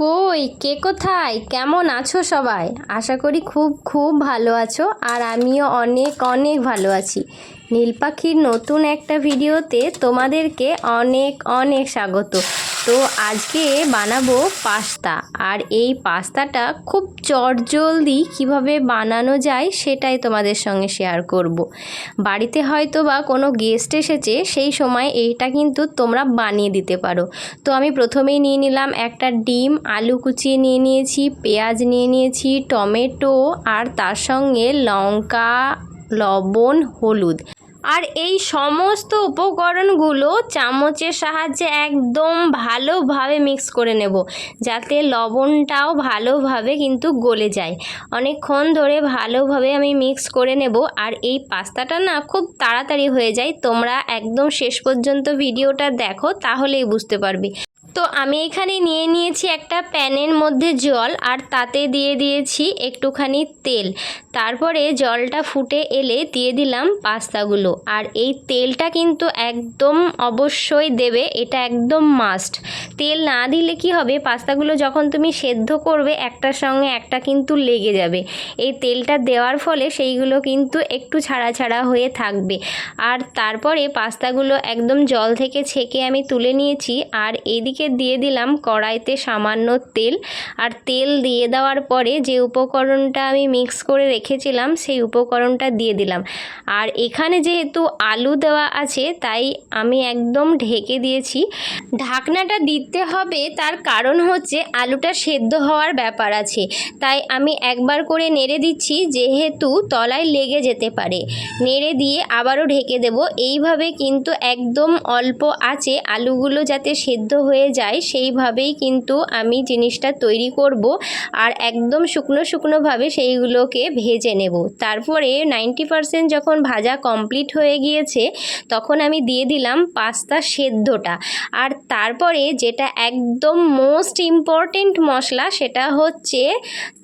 কই? কে কোথায়? কেমন আছো সবাই? আশা করি খুব খুব ভালো আছো আর আমিও অনেক অনেক ভালো আছি। নীল পাখির নতুন একটা ভিডিওতে তোমাদেরকে অনেক অনেক স্বাগত। তো আজকে বানাবো পাস্তা। আর এই পাস্তাটা খুব চটজলদি কীভাবে বানানো যায় সেটাই তোমাদের সঙ্গে শেয়ার করব। বাড়িতে হয়তো বা কোনো গেস্ট এসেছে, সেই সময় এইটা কিন্তু তোমরা বানিয়ে দিতে পারো। তো আমি প্রথমেই নিয়ে নিলাম একটা ডিম, আলু কুচিয়ে নিয়ে নিয়েছি, পেঁয়াজ নিয়ে নিয়েছি, টমেটো, আর তার সঙ্গে লঙ্কা, লবণ, হলুদ। আর এই সমস্ত উপকরণগুলো চামচের সাহায্যে একদম ভালোভাবে মিক্স করে নেব, যাতে লবণটাও ভালোভাবে কিন্তু গলে যায়। অনেকক্ষণ ধরে ভালোভাবে আমি মিক্স করে নেব, আর এই পাস্তাটা না খুব তাড়াতাড়ি হয়ে যায়। তোমরা একদম শেষ পর্যন্ত ভিডিওটা দেখো, তাহলেই বুঝতে পারবে। তো আমি এখানে নিয়ে নিয়েছি একটা প্যানের মধ্যে জল আর তাতে দিয়ে দিয়েছি একটুখানি তেল। তারপরে জলটা ফুটে এলে দিয়ে দিলাম পাস্তাগুলো। আর এই তেলটা কিন্তু একদম অবশ্যই দেবে, এটা একদম মাস্ট তেল না দিলে কি হবে, পাস্তাগুলো যখন তুমি সেদ্ধ করবে, একটার সঙ্গে একটা কিন্তু লেগে যাবে। এই তেলটা দেওয়ার ফলে সেইগুলো কিন্তু একটু ছাড়া ছাড়া হয়ে থাকবে। আর তারপরে পাস্তাগুলো একদম জল থেকে ছেঁকে আমি তুলে নিয়েছি। আর এদিকে দিয়ে দিলাম কড়াইতে সামান্য তেল। আর তেল দিয়ে দেওয়ার পরে যে উপকরণটা আমি মিক্স করে রেখেছিলাম, সেই উপকরণটা দিয়ে দিলাম। আর এখানে যেহেতু আলু দেওয়া আছে, তাই আমি একদম ঢেকে দিয়েছি। ঢাকনাটা দিতে হবে, তার কারণ হচ্ছে আলুটা সেদ্ধ হওয়ার ব্যাপার আছে। তাই আমি একবার করে নেড়ে দিচ্ছি, যেহেতু তলায় লেগে যেতে পারে। নেড়ে দিয়ে আবারও ঢেকে দেব। এইভাবে কিন্তু একদম অল্প আছে আলুগুলো যাতে সেদ্ধ হয়ে যায়, সেইভাবেই কিন্তু আমি জিনিসটা তৈরি করব আর একদম শুকনো শুকনোভাবে সেইগুলোকে ভেজে নেব। তারপরে নাইনটি পারসেন্ট যখন ভাজা কমপ্লিট হয়ে গিয়েছে, তখন আমি দিয়ে দিলাম পাস্তা সেদ্ধটা। আর তারপরে যেটা একদম মোস্ট ইম্পর্টেন্ট মশলা, সেটা হচ্ছে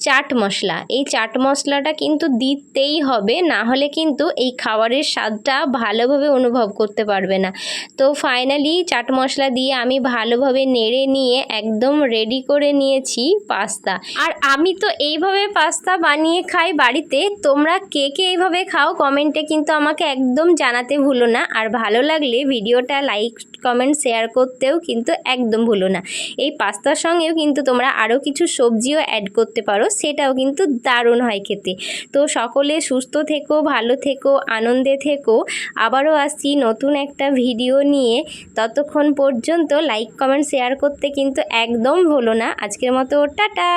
চাট মশলা। এই চাট মশলাটা কিন্তু দিতেই হবে, না হলে কিন্তু এই খাবারের স্বাদটা ভালোভাবে অনুভব করতে পারবে না। তো ফাইনালি চাট মশলা দিয়ে আমি ভালোভাবে নেড়ে নিয়ে একদম রেডি করে নিয়েছি পাস্তা। আর আমি তো এইভাবে পাস্তা বানিয়ে খাই বাড়িতে, তোমরা কে কে এইভাবে খাও কমেন্টে কিন্তু আমাকে একদম জানাতে ভুলো না। আর ভালো লাগলে ভিডিওটা লাইক কমেন্ট শেয়ার করতেও কিন্তু একদম ভুলো না। এই পাস্তার সঙ্গেও কিন্তু তোমরা আরও কিছু সবজিও অ্যাড করতে পারো, সেটাও কিন্তু দারুণ হয় খেতে। তো সকলে সুস্থ থেকো, ভালো থেকো, আনন্দে থেকো। আবারও আসছি নতুন একটা ভিডিও নিয়ে। ততক্ষণ পর্যন্ত লাইক কমেন্ট শেয়ার করতে কিন্তু একদম ভুলো না। আজকের মতো টাটা!